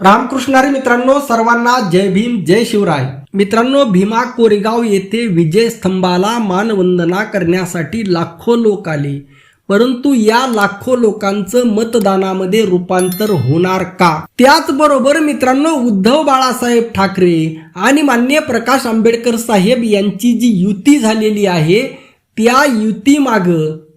रामकृष्णारी मित्रांनो सर्वांना जय भीम जय शिवराय. मित्रांनो भीमा कोरेगाव येथे विजय स्तंभाला मानवंदना करण्यासाठी लाखो लोक आले. परंतु या लाखो लोकांचं मतदानामध्ये रूपांतर होणार का? त्याचबरोबर मित्रांनो उद्धव बाळासाहेब ठाकरे आणि मान्य प्रकाश आंबेडकर साहेब यांची जी युती झालेली आहे त्या युतीमाग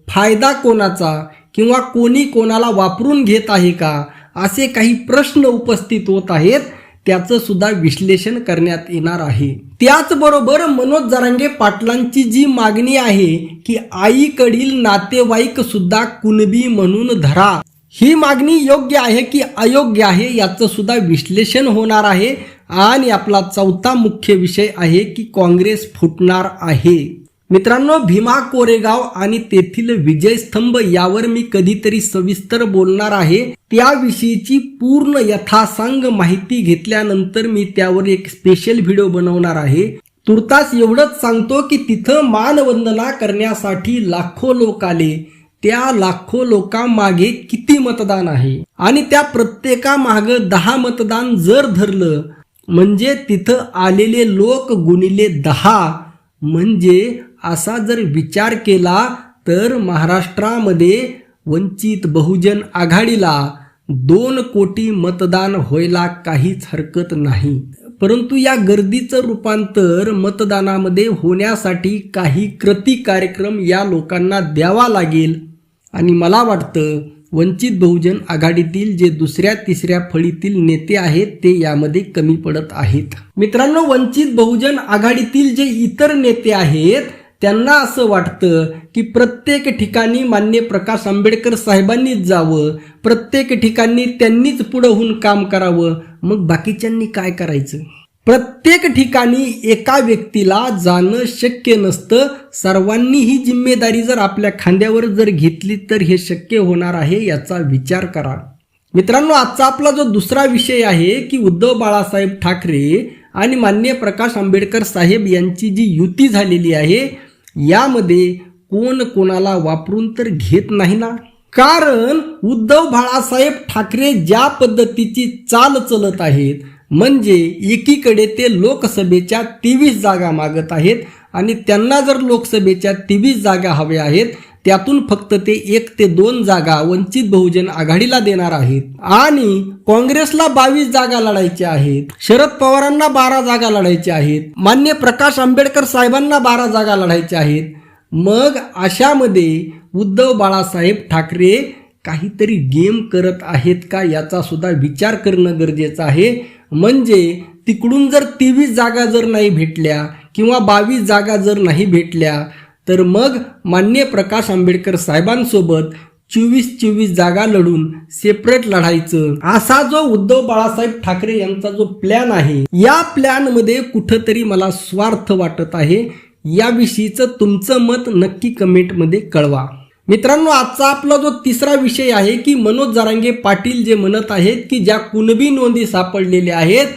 फायदा कोणाचा किंवा कोणी कोणाला वापरून घेत आहे का? असे काही प्रश्न उपस्थित होत आहेत त्याचं सुद्धा विश्लेषण करण्यात येणार आहे. त्याचबरोबर मनोज जरांगे पाटलांची जी मागणी आहे की आईकडील नातेवाईक सुद्धा कुणबी म्हणून धरा ही मागणी योग्य आहे की अयोग्य आहे याचं सुद्धा विश्लेषण होणार आहे. आणि आपला चौथा मुख्य विषय आहे की काँग्रेस फुटणार आहे. मित्रांनो भीमा कोरेगाव आणि तेथील विजय स्तंभ यावर मी कधीतरी सविस्तर बोलणार आहे. त्याविषयीची पूर्ण यथासांग माहिती घेतल्यानंतर मी त्यावर एक स्पेशल व्हिडिओ बनवणार आहे. तुर्तास एवढंच सांगतो की तिथं मानवंदना करण्यासाठी लाखो लोक आले. त्या लाखो लोकांमागे किती मतदान आहे? आणि त्या प्रत्येकामाग दहा मतदान जर धरलं म्हणजे तिथं आलेले लोक गुणिले दहा. म्हणजे असा जर विचार केला तर महाराष्ट्रामध्ये वंचित बहुजन आघाडीला दोन कोटी मतदान व्हायला काहीच हरकत नाही. परंतु या गर्दीचं रूपांतर मतदानामध्ये होण्यासाठी काही कृती कार्यक्रम या लोकांना द्यावा लागेल. आणि मला वाटतं वंचित बहुजन आघाडीतील जे दुसऱ्या तिसऱ्या फळीतील नेते आहेत ते यामध्ये कमी पडत आहेत. मित्रांनो वंचित बहुजन आघाडीतील जे इतर नेते आहेत त्यांना असं वाटतं की प्रत्येक ठिकाणी मान्य प्रकाश आंबेडकर साहेबांनीच जावं प्रत्येक ठिकाणी त्यांनीच पुढं होऊन काम करावं. मग बाकीच्यांनी काय करायचं? प्रत्येक ठिकाणी एका व्यक्तीला जाणं शक्य नसतं. सर्वांनी ही जिम्मेदारी जर आपल्या खांद्यावर जर घेतली तर हे शक्य होणार आहे याचा विचार करा. मित्रांनो आजचा आपला जो दुसरा विषय आहे की उद्धव बाळासाहेब ठाकरे आणि मान्य प्रकाश आंबेडकर साहेब यांची जी युती झालेली आहे यामध्ये कोण कोणाला वापरून तर घेत नाही ना? कारण उद्धव बाळासाहेब ठाकरे ज्या पद्धतीची चाल चलत आहेत म्हणजे एकीकडे ते लोकसभेच्या तेवीस जागा मागत आहेत आणि त्यांना जर लोकसभेच्या तेवीस जागा हव्या आहेत त्यातून फक्त ते एक ते दोन जागा वंचित बहुजन आघाडीला देणार आहेत. आणि काँग्रेसला बावीस जागा लढायच्या आहेत. शरद पवारांना बारा जागा लढायच्या आहेत. मान्य प्रकाश आंबेडकर साहेबांना बारा जागा लढायच्या आहेत. मग अशामध्ये उद्धव बाळासाहेब ठाकरे काहीतरी गेम करत आहेत का याचा सुद्धा विचार करणं गरजेचं आहे. म्हणजे तिकडून जर तेवीस जागा जर नाही भेटल्या किंवा बावीस जागा जर नाही भेटल्या तर मग मान्य प्रकाश आंबेडकर साहेबांसोबत चोवीस चोवीस जागा लढून सेपरेट लढायचं. असा जो उद्धव बाळासाहेब ठाकरे यांचा जो प्लॅन आहे या प्लॅनमध्ये कुठंतरी मला स्वार्थ वाटत आहे. याविषयीचं तुमचं मत नक्की कमेंटमध्ये कळवा. मित्रांनो आजचा आपला जो तिसरा विषय आहे की मनोज जरांगे पाटील जे म्हणत आहेत की ज्या कुणबी नोंदी सापडलेल्या आहेत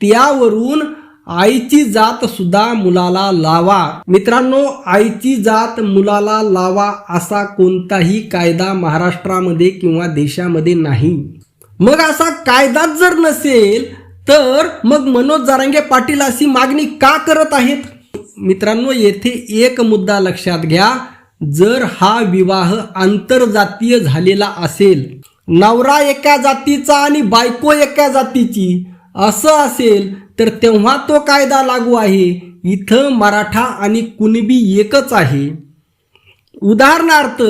त्यावरून आईची जात सुद्धा मुलाला लावा. मित्रांनो आईची जात मुलाला लावा असा कोणताही कायदा महाराष्ट्रामध्ये किंवा देशामध्ये नाही. मग असा कायदाच जर नसेल तर मग मनोज जारांगे पाटील अशी मागणी का करत आहेत? मित्रांनो येथे एक मुद्दा लक्षात घ्या. जर हा विवाह आंतरजातीय झालेला असेल नवरा एका जातीचा आणि बायको एका जातीची असं असेल तर तेव्हा तो कायदा लागू आहे. इथं मराठा आणि कुणबी एकच आहे. उदाहरणार्थ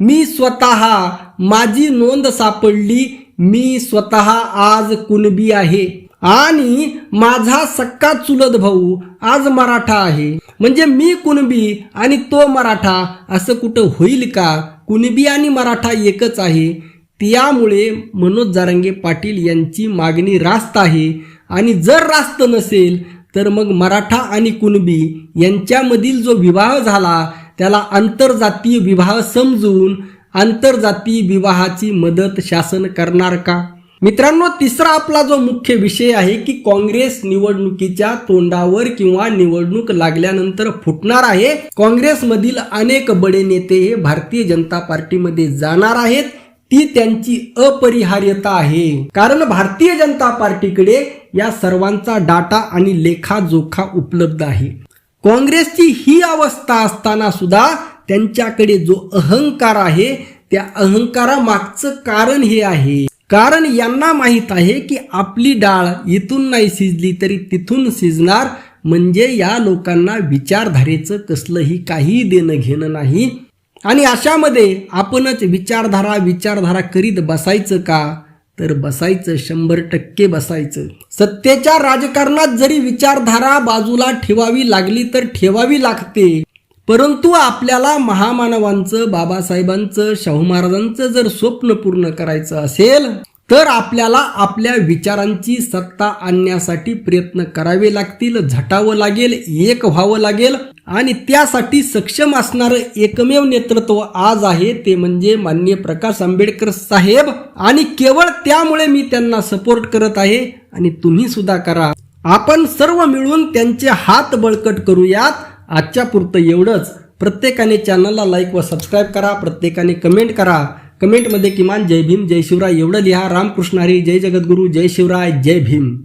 मी स्वतः माझी नोंद सापडली मी स्वतः आज कुणबी आहे. आणि माझा सक्का चुलत भाऊ आज मराठा आहे. म्हणजे मी कुणबी आणि तो मराठा असं कुठं होईल का? कुणबी आणि मराठा एकच आहे. त्यामुळे मनोज जारंगे पाटील यांची मागणी रास्त आहे. आणि जर रास्त नसेल तर मग मराठा आणि कुणबी यांच्यामधील जो विवाह झाला त्याला आंतरजातीय विवाह समजून आंतरजातीय विवाहाची मदत शासन करणार का? मित्रांनो तिसरा आपला जो मुख्य विषय आहे की काँग्रेस निवडणुकीच्या तोंडावर किंवा निवडणूक लागल्यानंतर फुटणार आहे. काँग्रेसमधील अनेक बडे नेते हे भारतीय जनता पार्टीमध्ये जाणार आहेत. ती त्यांची अपरिहार्यता आहे. कारण भारतीय जनता पार्टीकडे या सर्वांचा डाटा आणि लेखाजोखा उपलब्ध आहे. काँग्रेसची ही अवस्था असताना सुद्धा त्यांच्याकडे जो अहंकार आहे त्या अहंकारामागचं कारण हे आहे. कारण यांना माहीत आहे की आपली डाळ इथून नाही शिजली तरी तिथून शिजणार म्हणजे या लोकांना विचारधारेचं कसलंही काही देणं घेणं नाही. आणि अशामध्ये आपणच विचारधारा विचारधारा करीत बसायचं का? तर बसायचं शंभर टक्के बसायचं. सत्तेच्या राजकारणात जरी विचारधारा बाजूला ठेवावी लागली तर ठेवावी लागते. परंतु आपल्याला महामानवांचं बाबासाहेबांचं शाहू महाराजांचं जर स्वप्न पूर्ण करायचं असेल तर आपल्याला आपल्या विचारांची सत्ता आणण्यासाठी प्रयत्न करावे लागतील झटावं लागेल एक व्हावं लागेल. आणि त्यासाठी सक्षम असणारं एकमेव नेतृत्व आज आहे ते म्हणजे माननीय प्रकाश आंबेडकर साहेब. आणि केवळ त्यामुळे मी त्यांना सपोर्ट करत आहे आणि तुम्ही सुद्धा करा. आपण सर्व मिळून त्यांचे हात बळकट करूयात. आजच्या पुरतं एवढंच. प्रत्येकाने चॅनलला लाईक व सबस्क्राईब करा. प्रत्येकाने कमेंट करा. कमेंटमध्ये किमान जय भीम जय शिवराय एवढं लिहा. रामकृष्ण हरी जय जगद्गुरू जय शिवराय जय भीम.